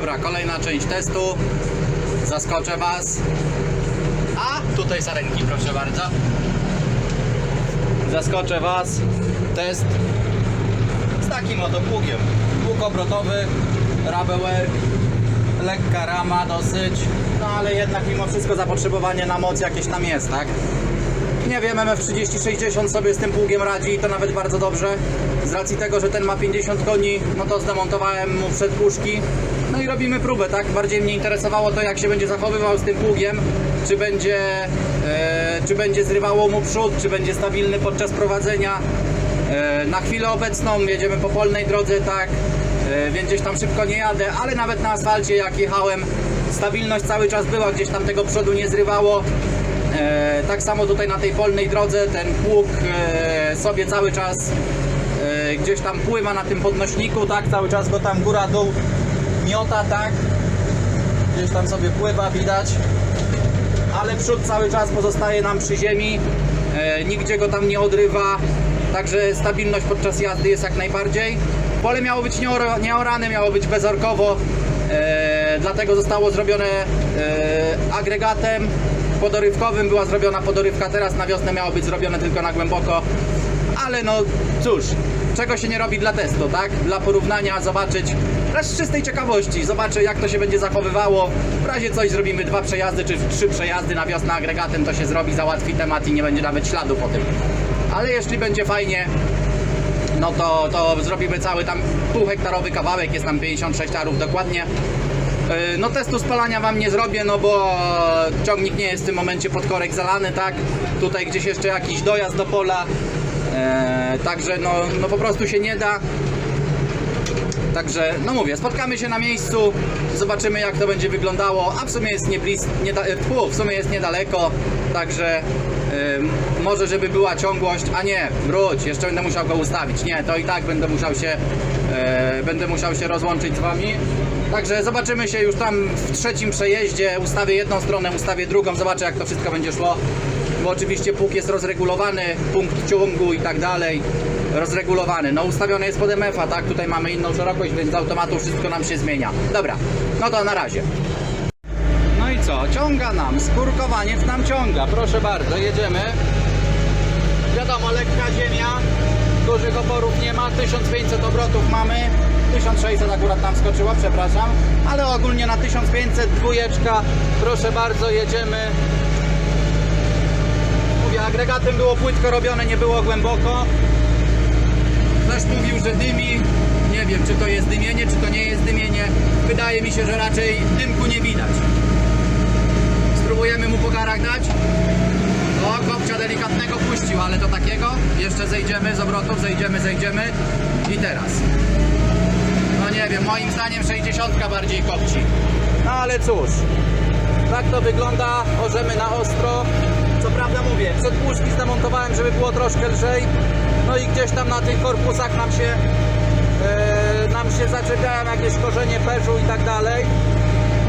dobra, kolejna część testu. Zaskoczę Was. A, tutaj sarenki, proszę bardzo. Zaskoczę Was. Test z takim oto pługiem. Pług obrotowy, Rabewer, lekka rama dosyć, no ale jednak mimo wszystko zapotrzebowanie na moc jakieś tam jest, tak? Nie wiem, MF3060 sobie z tym pługiem radzi i to nawet bardzo dobrze. Z racji tego, że ten ma 50 koni, no to zdemontowałem mu przedpuszki. Robimy próbę, tak? Bardziej mnie interesowało to, jak się będzie zachowywał z tym pługiem. Czy będzie, e, czy będzie zrywało mu przód, czy będzie stabilny podczas prowadzenia. E, na chwilę obecną jedziemy po polnej drodze, tak? E, więc gdzieś tam szybko nie jadę, ale nawet na asfalcie jak jechałem, stabilność cały czas była, gdzieś tam tego przodu nie zrywało. E, tak samo tutaj na tej polnej drodze ten pług e, sobie cały czas e, gdzieś tam pływa na tym podnośniku, tak, cały czas go tam góra dół miota, tak, gdzieś tam sobie pływa, widać, ale przód cały czas pozostaje nam przy ziemi, e, nigdzie go tam nie odrywa, także stabilność podczas jazdy jest jak najbardziej. Pole miało być nieora- nieorane, miało być bezorkowo, e, dlatego zostało zrobione e, agregatem podorywkowym, była zrobiona podorywka, teraz na wiosnę miało być zrobione tylko na głęboko, ale no cóż, czego się nie robi dla testu, tak? Dla porównania, zobaczyć, raz z czystej ciekawości, zobaczę jak to się będzie zachowywało. W razie coś zrobimy dwa przejazdy czy trzy przejazdy na wiosnę agregatem, to się zrobi, załatwi temat i nie będzie nawet śladu po tym. Ale jeśli będzie fajnie, no to, to zrobimy cały tam półhektarowy kawałek, jest tam 56 arów dokładnie. Yy, No testu spalania wam nie zrobię, no bo ciągnik nie jest w tym momencie pod korek zalany, tak? Tutaj gdzieś jeszcze jakiś dojazd do pola, Eee, także no, no po prostu się nie da. Także, no mówię, spotkamy się na miejscu, zobaczymy jak to będzie wyglądało, a w sumie jest nie blis, nie da, e, w sumie jest niedaleko, także ym, może żeby była ciągłość, a nie, wróć, jeszcze będę musiał go ustawić, nie, to i tak będę musiał się, e, będę musiał się rozłączyć z Wami, także zobaczymy się już tam w trzecim przejeździe, ustawię jedną stronę, ustawię drugą, zobaczę jak to wszystko będzie szło, bo oczywiście pług jest rozregulowany, punkt ciągu i tak dalej, rozregulowany. No ustawiony jest pod MF-a, tak? Tutaj mamy inną szerokość, więc z automatu wszystko nam się zmienia. Dobra, no to na razie. No i co? Ciąga nam, skurkowaniec nam ciąga. Proszę bardzo, jedziemy. Wiadomo, lekka ziemia, dużych oporów nie ma, 1500 obrotów mamy. 1600 akurat nam skoczyła, przepraszam, ale ogólnie na 1500 dwójeczka. Proszę bardzo, jedziemy. Mówię, agregatem było płytko robione, nie było głęboko. Ktoś mówił, że dymi. Nie wiem, czy to jest dymienie, czy to nie jest dymienie. Wydaje mi się, że raczej dymku nie widać. Spróbujemy mu po garach dać. O, kopcia delikatnego puścił, ale to takiego. Jeszcze zejdziemy z obrotów, zejdziemy, zejdziemy. I teraz. No nie wiem, moim zdaniem 60 bardziej kopci. No ale cóż. Tak to wygląda, możemy na ostro. Co prawda mówię, przedpuszki zdemontowałem, żeby było troszkę lżej. No i gdzieś tam na tych korpusach nam się e, nam się zaczepiają jakieś korzenie perzu i tak dalej.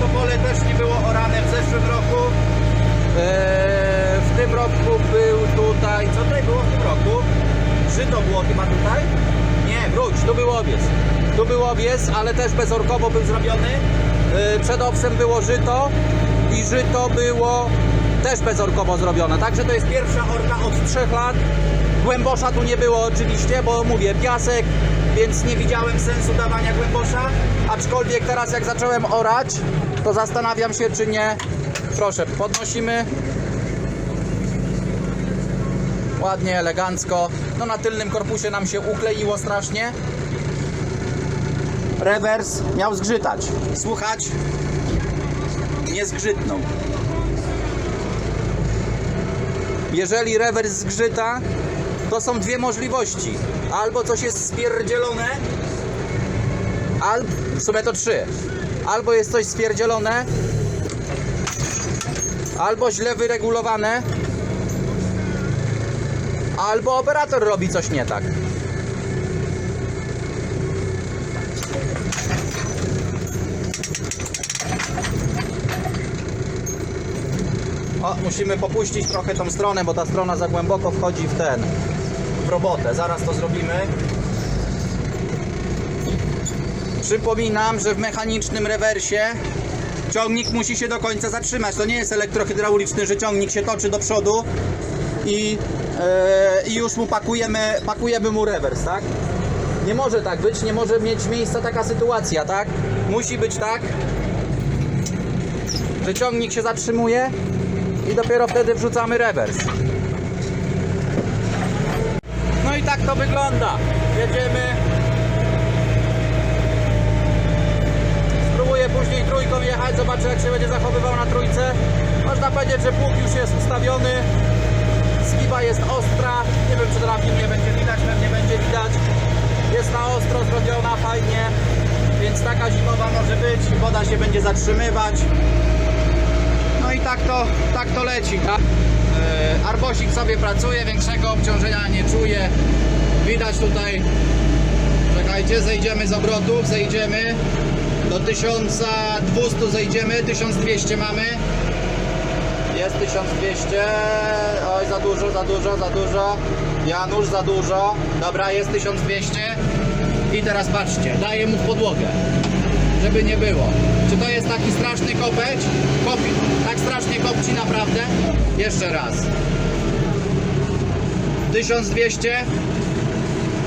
To pole też nie było orane w zeszłym roku. E, w tym roku był tutaj, co tutaj było w tym roku? Żyto było chyba tutaj? Nie, wróć, tu był owiec. Tu był owiec, ale też bezorkowo był zrobiony. E, Przed owsem było żyto i żyto było też bezorkowo zrobione. Także to jest pierwsza orka od 3 lat. Głębosza tu nie było oczywiście, bo mówię, piasek, więc nie widziałem sensu dawania głębosza. Aczkolwiek teraz jak zacząłem orać, to zastanawiam się czy nie. Proszę, podnosimy. Ładnie, elegancko. No na tylnym korpusie nam się ukleiło strasznie. Rewers miał zgrzytać. Słuchać? Nie zgrzytnął. Jeżeli rewers zgrzyta, to są dwie możliwości. Albo coś jest spierdzielone, albo w sumie to trzy. Albo jest coś spierdzielone, albo źle wyregulowane, albo operator robi coś nie tak. Musimy popuścić trochę tą stronę, bo ta strona za głęboko wchodzi w ten, w robotę. Zaraz to zrobimy. Przypominam, że w mechanicznym rewersie ciągnik musi się do końca zatrzymać. To nie jest elektrohydrauliczny, że ciągnik się toczy do przodu i, e, i już mu pakujemy, pakujemy mu rewers, tak? Nie może tak być, nie może mieć miejsca taka sytuacja, tak? Musi być tak, że ciągnik się zatrzymuje i dopiero wtedy wrzucamy rewers. No i tak to wygląda. Jedziemy. Spróbuję później trójką jechać, zobaczę jak się będzie zachowywał na trójce. Można powiedzieć, że pług już jest ustawiony. Skiba jest ostra. Nie wiem czy to na filmie będzie widać, pewnie będzie widać. Jest na ostro zrobiona, fajnie. Więc taka zimowa może być. Woda się będzie zatrzymywać. No i tak to, tak to leci? Yy, Arbosik sobie pracuje, większego obciążenia nie czuje. Widać tutaj, czekajcie, zejdziemy z obrotów, zejdziemy do 1200 zejdziemy, 1200 mamy. Jest 1200, oj za dużo, za dużo, za dużo. Janusz za dużo, dobra jest 1200. I teraz patrzcie, daję mu w podłogę żeby nie było. Czy to jest taki straszny kopeć? Kopi. Tak strasznie kopci naprawdę? Jeszcze raz. 1200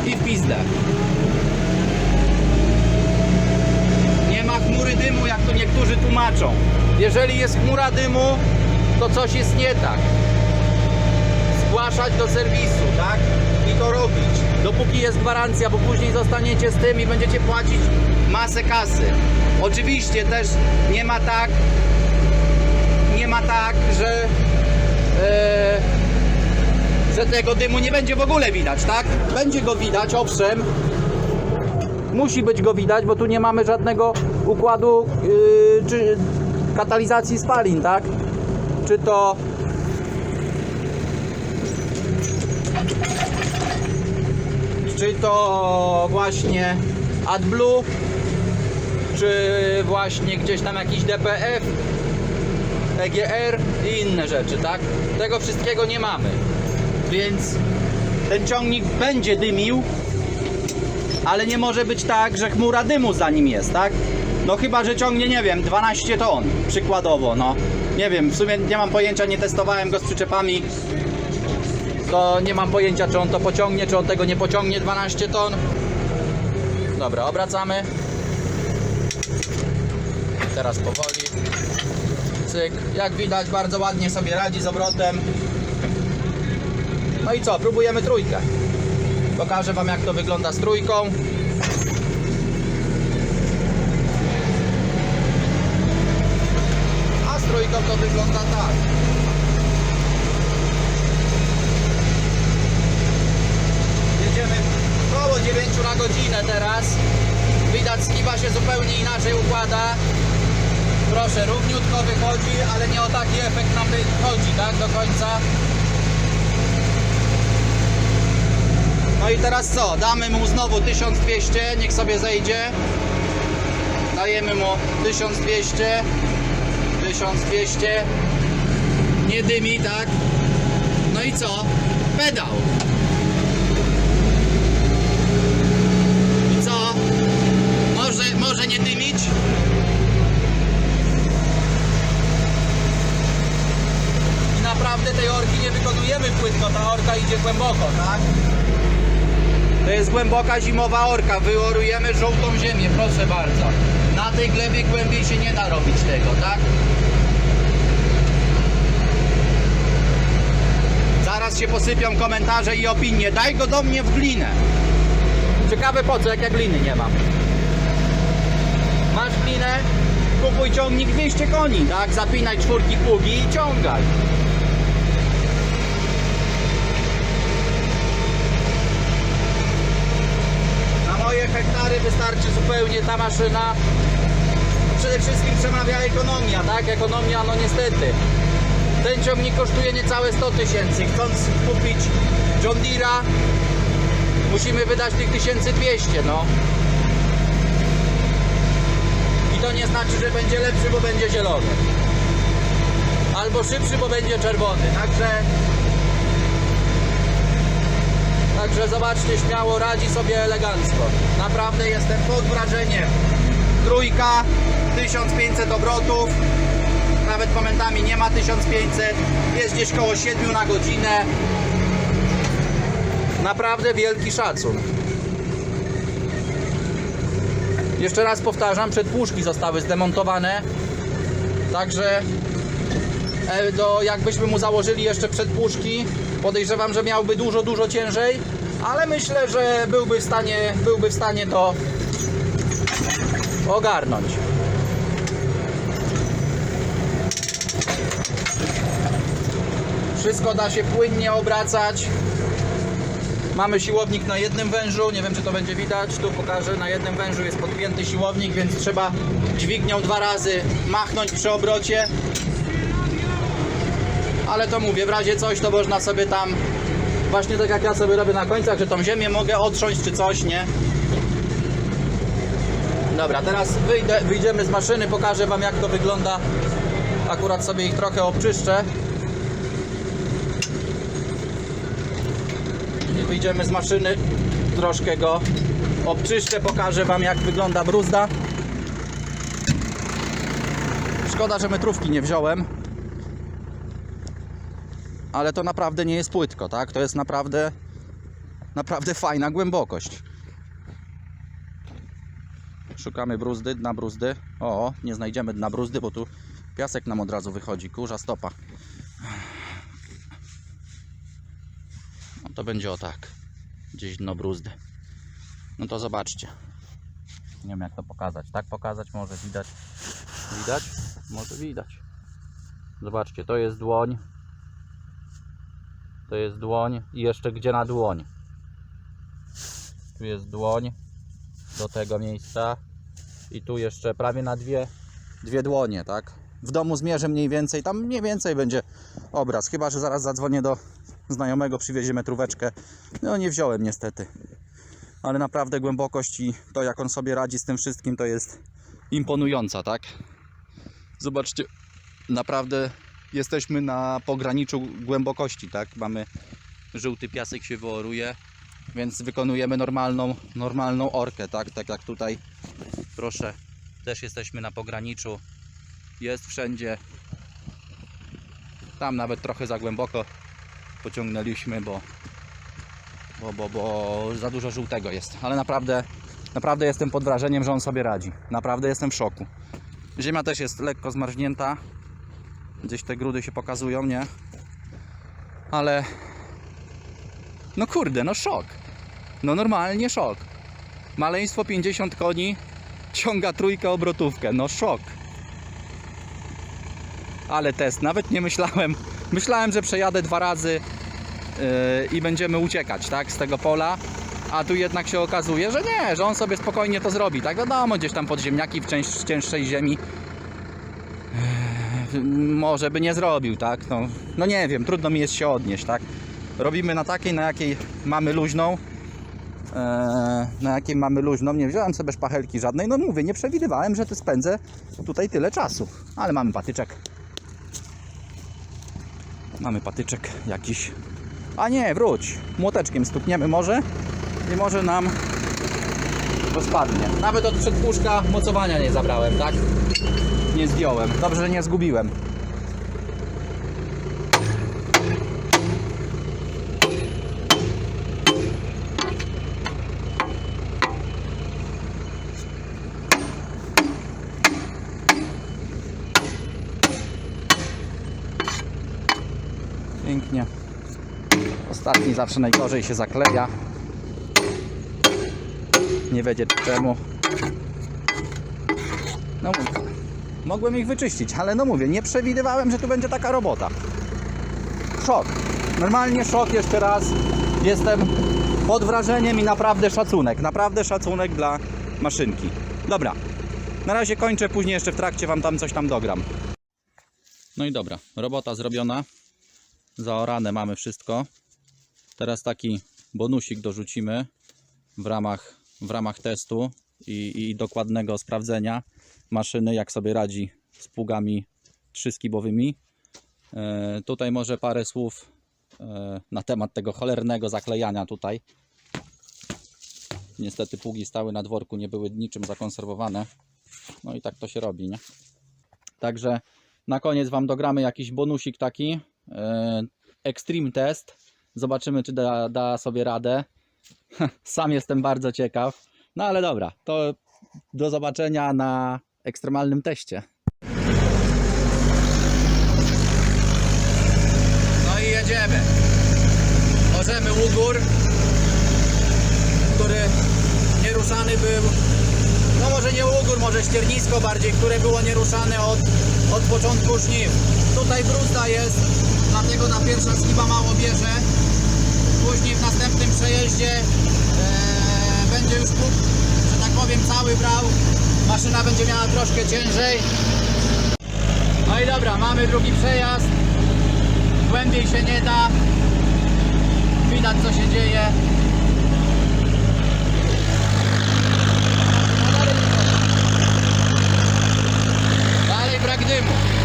i w pizdę. Nie ma chmury dymu, jak to niektórzy tłumaczą. Jeżeli jest chmura dymu, to coś jest nie tak. Zgłaszać do serwisu, tak? I to robić. Dopóki jest gwarancja, bo później zostaniecie z tym i będziecie płacić masę kasy. Oczywiście też nie ma tak, nie ma tak, że, e, że tego dymu nie będzie w ogóle widać, tak? Będzie go widać, owszem. Musi być go widać, bo tu nie mamy żadnego układu yy, czy katalizacji spalin, tak? Czy to czy to właśnie AdBlue, czy właśnie gdzieś tam jakiś DPF, EGR i inne rzeczy, tak? Tego wszystkiego nie mamy. Więc ten ciągnik będzie dymił, ale nie może być tak, że chmura dymu za nim jest, tak? No chyba, że ciągnie, nie wiem, 12 ton, przykładowo, no. Nie wiem, w sumie nie mam pojęcia, nie testowałem go z przyczepami, to nie mam pojęcia, czy on to pociągnie, czy on tego nie pociągnie 12 ton. Dobra, obracamy. Teraz powoli. Cyk. Jak widać, bardzo ładnie sobie radzi z obrotem. No i co, próbujemy trójkę. Pokażę Wam, jak to wygląda z trójką. A z trójką to wygląda tak. Jedziemy około 9 na godzinę teraz. Widać, skiba się zupełnie inaczej układa. Proszę, równiutko wychodzi, ale nie o taki efekt nam chodzi, tak? Do końca. No i teraz co? Damy mu znowu 1200, niech sobie zejdzie. Dajemy mu 1200. 1200. Nie dymi, tak? No i co? Pedał. Naprawdę tej orki nie wykonujemy płytko, ta orka idzie głęboko, tak? To jest głęboka zimowa orka, wyorujemy żółtą ziemię, proszę bardzo. Na tej glebie głębiej się nie da robić tego, tak? Zaraz się posypią komentarze i opinie. Daj go do mnie w glinę. Ciekawe po co, jak ja gliny nie mam. Masz glinę? Kupuj ciągnik 200 koni, tak? Zapinaj czwórki pługi i ciągaj. Hektary wystarczy zupełnie ta maszyna. Przede wszystkim przemawia ekonomia, tak? Ekonomia, no niestety. Ten ciągnik kosztuje niecałe 100 tysięcy. Chcąc kupić John Deere'a, musimy wydać tych 1200, no. I to nie znaczy, że będzie lepszy, bo będzie zielony. Albo szybszy, bo będzie czerwony. Także Także zobaczcie, śmiało radzi sobie elegancko. Naprawdę jestem pod wrażeniem. trójka, 1500 obrotów, nawet momentami nie ma 1500, jest gdzieś koło 7 na godzinę. Naprawdę wielki szacun. Jeszcze raz powtarzam, przedpuszki zostały zdemontowane, także do, jakbyśmy mu założyli jeszcze przedpuszki, podejrzewam, że miałby dużo, dużo ciężej, ale myślę, że byłby w stanie, byłby w stanie to ogarnąć. Wszystko da się płynnie obracać. Mamy siłownik na jednym wężu, nie wiem czy to będzie widać, tu pokażę, na jednym wężu jest podpięty siłownik, więc trzeba dźwignią dwa razy machnąć przy obrocie. Ale to mówię, w razie coś to można sobie tam, właśnie tak jak ja sobie robię na końcach, że tą ziemię mogę otrząść czy coś, nie? Dobra, teraz wyjdę, wyjdziemy z maszyny, pokażę Wam jak to wygląda. Akurat sobie ich trochę obczyszczę. I wyjdziemy z maszyny, troszkę go obczyszczę, pokażę Wam jak wygląda bruzda. Szkoda, że metrówki nie wziąłem. Ale to naprawdę nie jest płytko, tak? To jest naprawdę, naprawdę fajna głębokość. Szukamy bruzdy, dna bruzdy. O, nie znajdziemy dna bruzdy, bo tu piasek nam od razu wychodzi. Kurza stopa. No to będzie o tak. Gdzieś dno bruzdy. No to zobaczcie. Nie wiem jak to pokazać. Tak pokazać może widać. Widać? Może widać. Zobaczcie, to jest dłoń. To jest dłoń i jeszcze gdzie na dłoń. Tu jest dłoń do tego miejsca i tu jeszcze prawie na dwie, dwie dłonie, tak? W domu zmierzę mniej więcej, tam mniej więcej będzie obraz, chyba że zaraz zadzwonię do znajomego, przywiezie metróweczkę. No nie wziąłem niestety. Ale naprawdę głębokość i to jak on sobie radzi z tym wszystkim to jest imponująca, tak? Zobaczcie, naprawdę jesteśmy na pograniczu głębokości, tak? Mamy żółty piasek się wyoruje, więc wykonujemy normalną, normalną orkę, tak? Tak jak tutaj, proszę, też jesteśmy na pograniczu. Jest wszędzie. Tam nawet trochę za głęboko pociągnęliśmy, bo, bo, bo, bo za dużo żółtego jest. Ale naprawdę, naprawdę jestem pod wrażeniem, że on sobie radzi. Naprawdę jestem w szoku. Ziemia też jest lekko zmarznięta. Gdzieś te grudy się pokazują, nie? Ale no kurde, no szok. No normalnie szok. Maleństwo 50 koni ciąga trójkę obrotówkę. No szok. Ale test, nawet nie myślałem. Myślałem, że przejadę dwa razy yy, i będziemy uciekać, tak, z tego pola. A tu jednak się okazuje, że nie, że on sobie spokojnie to zrobi. Tak wiadomo, gdzieś tam pod ziemniaki w cięż, cięższej ziemi może by nie zrobił, tak? No, no nie wiem, trudno mi jest się odnieść, tak? Robimy na takiej, na jakiej mamy luźną. Eee, na jakiej mamy luźną. Nie wziąłem sobie szpachelki żadnej. No mówię, nie przewidywałem, że to spędzę tutaj tyle czasu. Ale mamy patyczek. Mamy patyczek jakiś. A nie, wróć. Młoteczkiem stukniemy może i może nam rozpadnie. Nawet od przedpuszka mocowania nie zabrałem, tak? Nie zdjąłem. Dobrze, że nie zgubiłem. Pięknie. Ostatni zawsze najgorzej się zakleja. Nie wiedzie czemu. No mówię, mogłem ich wyczyścić, ale no mówię, nie przewidywałem, że tu będzie taka robota. Szok. Normalnie szok jeszcze raz. Jestem pod wrażeniem i naprawdę szacunek. Naprawdę szacunek dla maszynki. Dobra. Na razie kończę, później jeszcze w trakcie Wam tam coś tam dogram. No i dobra, robota zrobiona. Zaorane mamy wszystko. Teraz taki bonusik dorzucimy w ramach, w ramach testu i, i dokładnego sprawdzenia maszyny, jak sobie radzi z pługami trzyskibowymi. E, tutaj może parę słów e, na temat tego cholernego zaklejania tutaj. Niestety pługi stały na dworku, nie były niczym zakonserwowane. No i tak to się robi, nie? Także na koniec Wam dogramy jakiś bonusik taki. e, Extreme test. Zobaczymy, czy da, da sobie radę. Sam jestem bardzo ciekaw. No ale dobra, to do zobaczenia na ekstremalnym teście. No i jedziemy. Możemy Ugór, który nieruszany był. No może nie Ugór, może ściernisko bardziej, które było nieruszane od, od początku żniw. Tutaj bruzda jest, dlatego ta pierwsza żniwa mało bierze. Później w następnym przejeździe e, będzie już pług, że tak powiem, cały brał. Maszyna będzie miała troszkę ciężej. No i dobra, mamy drugi przejazd. Głębiej się nie da. Widać co się dzieje. Dalej brak dymu.